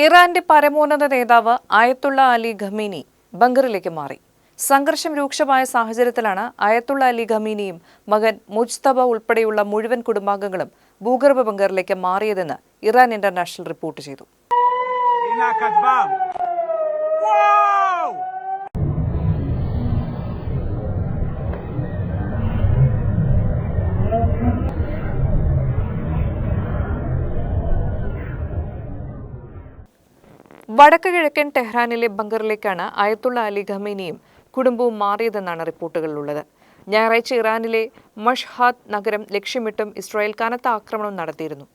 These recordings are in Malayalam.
ഇറാന്റെ പരമോന്നത നേതാവ് അയത്തുള്ള അലി ഖമീനി ബങ്കറിലേക്ക് മാറി. സംഘർഷം രൂക്ഷമായ സാഹചര്യത്തിലാണ് അയത്തുള്ള അലി ഖമീനിയും മകൻ മുജ്തബ ഉൾപ്പെടെയുള്ള മുഴുവൻ കുടുംബാംഗങ്ങളും ഭൂഗർഭ ബങ്കറിലേക്ക് മാറിയതെന്ന് ഇറാൻ ഇന്റർനാഷണൽ റിപ്പോർട്ട് ചെയ്തു. വടക്ക് കിഴക്കൻ ടെഹ്റാനിലെ ബങ്കറിലേക്കാണ് അയത്തുള്ള അലി ഖമേനിയും കുടുംബവും മാറിയതെന്നാണ് റിപ്പോർട്ടുകളിലുള്ളത്. ഞായറാഴ്ച ഇറാനിലെ മഷ്ഹാദ് നഗരം ലക്ഷ്യമിട്ടും ഇസ്രായേൽ കനത്ത ആക്രമണം നടത്തിയിരുന്നു.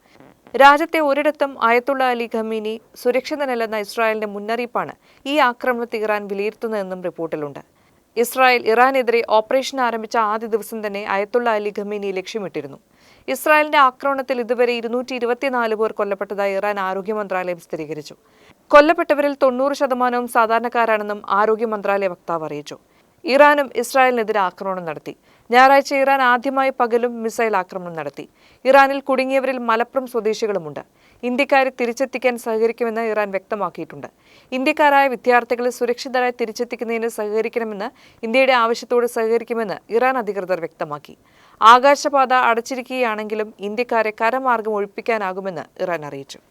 രാജ്യത്തെ ഒരിടത്തും അയത്തുള്ള അലി ഖമീനി സുരക്ഷിതനല്ലെന്ന ഇസ്രായേലിന്റെ മുന്നറിയിപ്പാണ് ഈ ആക്രമണത്തെ ഇറാൻ വിലയിരുത്തുന്നതെന്നും റിപ്പോർട്ടിലുണ്ട്. ഇസ്രായേൽ ഇറാനെതിരെ ഓപ്പറേഷൻ ആരംഭിച്ച ആദ്യ ദിവസം തന്നെ അയത്തുള്ള അലി ഖമീനി ലക്ഷ്യമിട്ടിരുന്നു. ഇസ്രായേലിന്റെ ആക്രമണത്തിൽ ഇതുവരെ ഇരുന്നൂറ്റി ഇരുപത്തിനാല് പേർ കൊല്ലപ്പെട്ടതായി ഇറാൻ ആരോഗ്യ മന്ത്രാലയം സ്ഥിരീകരിച്ചു. കൊല്ലപ്പെട്ടവരിൽ തൊണ്ണൂറ് ശതമാനവും സാധാരണക്കാരാണെന്നും ആരോഗ്യ മന്ത്രാലയ വക്താവ് അറിയിച്ചു. ഇറാനും ഇസ്രായേലിനെതിരെ ആക്രമണം നടത്തി. ഞായറാഴ്ച ഇറാൻ ആദ്യമായി പകലും മിസൈൽ ആക്രമണം നടത്തി. ഇറാനിൽ കുടുങ്ങിയവരിൽ മലപ്പുറം സ്വദേശികളുമുണ്ട്. ഇന്ത്യക്കാരെ തിരിച്ചെത്തിക്കാൻ സഹകരിക്കുമെന്ന് ഇറാൻ വ്യക്തമാക്കിയിട്ടുണ്ട്. ഇന്ത്യക്കാരായ വിദ്യാർത്ഥികളെ സുരക്ഷിതരായി തിരിച്ചെത്തിക്കുന്നതിന് സഹകരിക്കണമെന്ന് ഇന്ത്യയുടെ ആവശ്യത്തോട് സഹകരിക്കുമെന്ന് ഇറാൻ അധികൃതർ വ്യക്തമാക്കി. ആകാശപാത അടച്ചിരിക്കുകയാണെങ്കിലും ഇന്ത്യക്കാരെ കരമാർഗം ഒഴിപ്പിക്കാനാകുമെന്ന് ഇറാൻ അറിയിച്ചു.